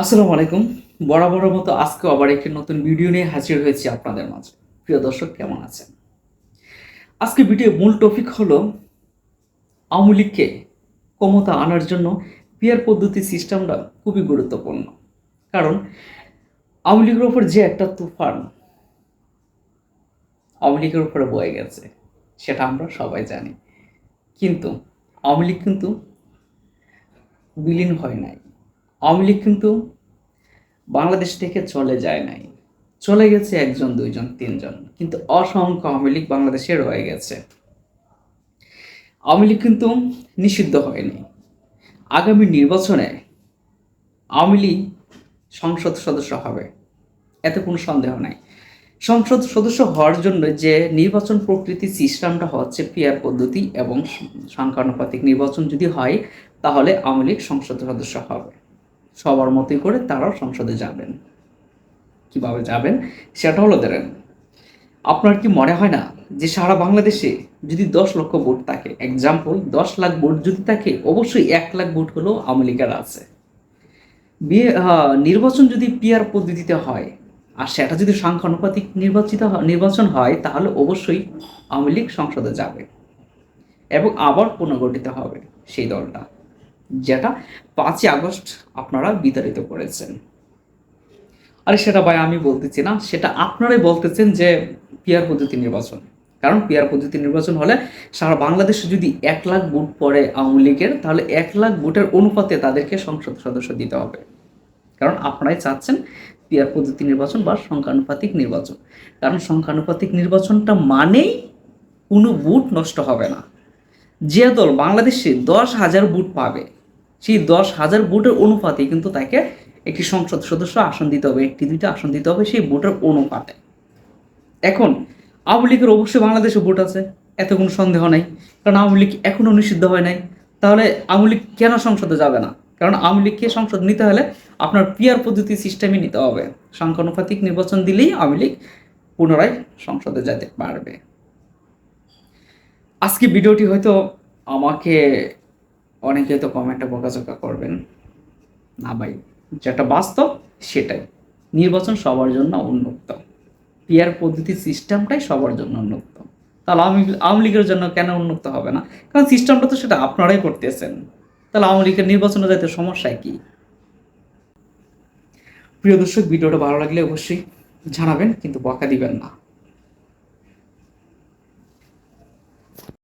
আসসালামু আলাইকুম। বরাবরের মতো আজকে আবার একটি নতুন ভিডিও নিয়ে হাজির হয়েছি আপনাদের মাঝে। প্রিয় দর্শক, কেমন আছেন? আজকে ভিডিও মূল টপিক হলো আওয়ামী লীগকে ক্ষমতা আনার জন্য পিয়ার পদ্ধতি সিস্টেমটা খুবই গুরুত্বপূর্ণ। কারণ আওয়ামী লীগের উপর যে একটা তুফান আওয়ামী লীগের উপরে বয়ে গেছে, সেটা আমরা সবাই জানি। কিন্তু আওয়ামী লীগ কিন্তু বিলীন হয় নাই। আওয়ামী লীগ কিন্তু বাংলাদেশ থেকে চলে যায় নাই। চলে গেছে একজন, দুইজন, তিনজন। কিন্তু অসংখ্য আওয়ামী লীগ বাংলাদেশে রয়ে গেছে। আওয়ামী লীগ কিন্তু নিষিদ্ধ হয়নি। আগামী নির্বাচনে আওয়ামী লীগ সংসদ সদস্য হবে, এতে কোনো সন্দেহ নাই। সংসদ সদস্য হওয়ার জন্য যে নির্বাচন প্রকৃতি সিস্টেমটা হচ্ছে পিয়ার পদ্ধতি এবং সংখ্যানুপাতিক নির্বাচন যদি হয়, তাহলে আওয়ামী লীগ সংসদ সদস্য হবে। সবার মতোই করে তারাও সংসদে যাবেন। কীভাবে যাবেন? সেটা হলো ধরেন, আপনার কি মনে হয় না যে সারা বাংলাদেশে যদি দশ লক্ষ ভোট থাকে এক্সাম্পল দশ লাখ ভোট যদি থাকে, অবশ্যই এক লাখ ভোট হলেও আওয়ামী লীগের আছে। বিয়ে নির্বাচন যদি পিয়ার পদ্ধতিতে হয়, আর সেটা যদি সংখ্যানুপাতিক নির্বাচিত নির্বাচন হয়, তাহলে অবশ্যই আওয়ামী লীগ সংসদে যাবে এবং আবার পুনর্গঠিত হবে সেই দলটা। যেটা পাঁচই আগস্ট আপনারা বিতাড়িত করেছেন। আরে সেটা ভাই আমি বলতেছি না, সেটা আপনারাই বলতেছেন যে পিয়ার পদ্ধতি নির্বাচন। কারণ পিয়ার পদ্ধতি নির্বাচন হলে সারা বাংলাদেশে যদি এক লাখ ভোট পড়ে আওয়ামী লীগের, তাহলে এক লাখ ভোটের অনুপাতে তাদেরকে সংসদ সদস্য দিতে হবে। কারণ আপনারাই চাচ্ছেন পিয়ার পদ্ধতি নির্বাচন বা সংখ্যানুপাতিক নির্বাচন। কারণ সংখ্যানুপাতিক নির্বাচনটা মানেই কোনো বুট নষ্ট হবে না। যে দল বাংলাদেশে দশ হাজার বুট পাবে সেই দশ হাজার ভোটের অনুপাতে কিন্তু তাকে একটি সংসদ সদস্য আসন দিতে হবে, একটি দুইটা আসন দিতে হবে সেই ভোটের অনুপাতে। এখন, আওয়ামী লীগের অবশ্যই বাংলাদেশে ভোট আছে, এত কোনো সন্দেহ নাই। কারণ আওয়ামী লীগ এখনও নিষিদ্ধ হয় নাই। তাহলে আওয়ামী লীগ কেন সংসদে যাবে না? কারণ আওয়ামী লীগকে সংসদ নিতে হলে আপনার পিয়ার পদ্ধতি সিস্টেমই নিতে হবে। সংখ্যানুপাতিক নির্বাচন দিলেই আওয়ামী লীগ পুনরায় সংসদে যেতে পারবে। আজকে ভিডিওটি হয়তো আমাকে অনেকে তো কমেন্টে বকাঝকা করবেন। না ভাই যেটা বাস্তব, সেটাই। নির্বাচন সবার জন্য উন্মুক্ত। পিয়ার পদ্ধতি সিস্টেমটাই সবার জন্য উন্মুক্ত। তাহলে আওয়ামী আওয়ামী লীগের জন্য কেন উন্মুক্ত হবে না? কারণ সিস্টেমটা তো সেটা আপনারাই করতেছেন। তাহলে আওয়ামী লীগের নির্বাচনে যাইতে সমস্যায় কি? প্রিয় দর্শক, ভিডিওটা ভালো লাগলে অবশ্যই জানাবেন, কিন্তু বকা দিবেন না।